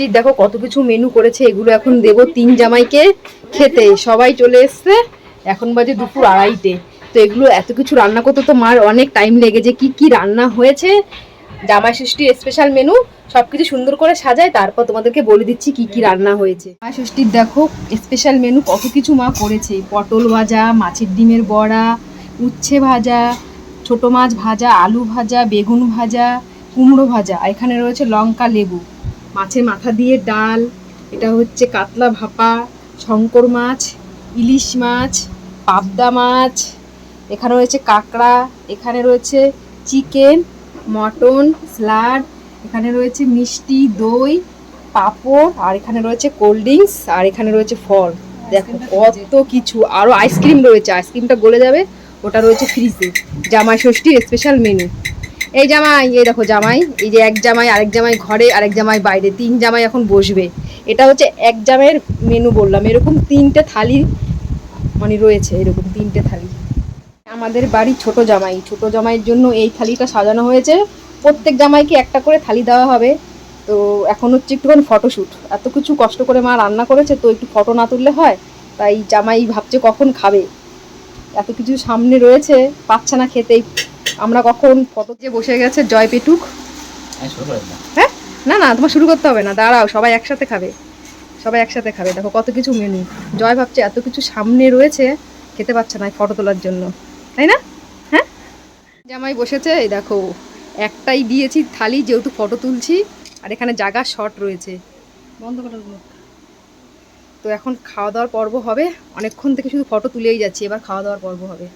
ষষ্ঠীর দেখো কত কিছু মেনু করেছে, এগুলো এখন দেব তিন জামাইকে খেতে। সবাই চলে এসছে, এখন বাজে দুপুর আড়াইটে। তো এগুলো এত কিছু রান্না করতে তো মার অনেক টাইম লেগেছে কি কি রান্না হয়েছে। জামাই ষষ্ঠীর স্পেশাল মেনু সবকিছু সুন্দর করে সাজায়, তারপর তোমাদেরকে বলে দিচ্ছি কি কি রান্না হয়েছে। জামাই ষষ্ঠীর দেখো স্পেশাল মেনু কত কিছু মা করেছে। পটল ভাজা, মাছের ডিমের বড়া, উচ্ছে ভাজা, ছোট মাছ ভাজা, আলু ভাজা, বেগুন ভাজা, কুমড়ো ভাজা এখানে রয়েছে লঙ্কা, লেবু। মাছের মাথা দিয়ে ডাল, এটা হচ্ছে কাতলা ভাপা, শঙ্কর মাছ, ইলিশ মাছ, পাবদা মাছ, এখানে রয়েছে কাঁকড়া, এখানে রয়েছে চিকেন, মটন, স্যালাড, এখানে রয়েছে মিষ্টি, দই, পাঁপড়, আর এখানে রয়েছে কোল্ড ড্রিঙ্কস, আর এখানে রয়েছে ফল। দেখো কত কিছু আরও আইসক্রিম রয়েছে আইসক্রিমটা গলে যাবে, ওটা রয়েছে ফ্রিজে জামাই ষষ্ঠীর স্পেশাল মেনু এই জামাই, এই দেখো জামাই, এই যে এক জামাই, আরেক জামাই ঘরে, আরেক জামাই বাইরে, তিন জামাই এখন বসবে। এটা হচ্ছে এক জামাইয়ের মেনু বললাম, এরকম তিনটে থালি মানে রয়েছে, এরকম তিনটে থালি। আমাদের বাড়ি ছোট জামাই, ছোট জামাইয়ের জন্য এই থালিটা সাজানো হয়েছে। প্রত্যেক জামাইকে একটা করে থালি দেওয়া হবে। তো এখন হচ্ছে একটুখানি ফটোশ্যুট এত কিছু কষ্ট করে মা রান্না করেছে, তো একটু ফটো না তুললে হয়, তাই জামাই ভাবছে কখন খাবে। এত কিছু সামনে রয়েছে, পাচ্ছে না খেতেই আমরা কখন ফটো দিয়ে বসে গেছে জয় পেটুক। হ্যাঁ না না তোমার শুরু করতে হবে না দাঁড়াও সবাই একসাথে খাবে। সবাই একসাথে খাবে দেখো কত কিছু মেনু জয় ভাবছে এত কিছু সামনে রয়েছে খেতে পাচ্ছে না ফটো তোলার জন্য। তাই না? হ্যাঁ? জামাই বসেছে এই দেখো একটাই দিয়েছি থালি যেহেতু ফটো তুলছি আর এখানে জায়গা শর্ট রয়েছে। বন্ধ করে তো এখন খাওয়া দাওয়ার পর্ব হবে অনেকক্ষণ থেকে শুধু ফটো তুলেই যাচ্ছি এবার খাওয়া দাওয়ার পর্ব হবে।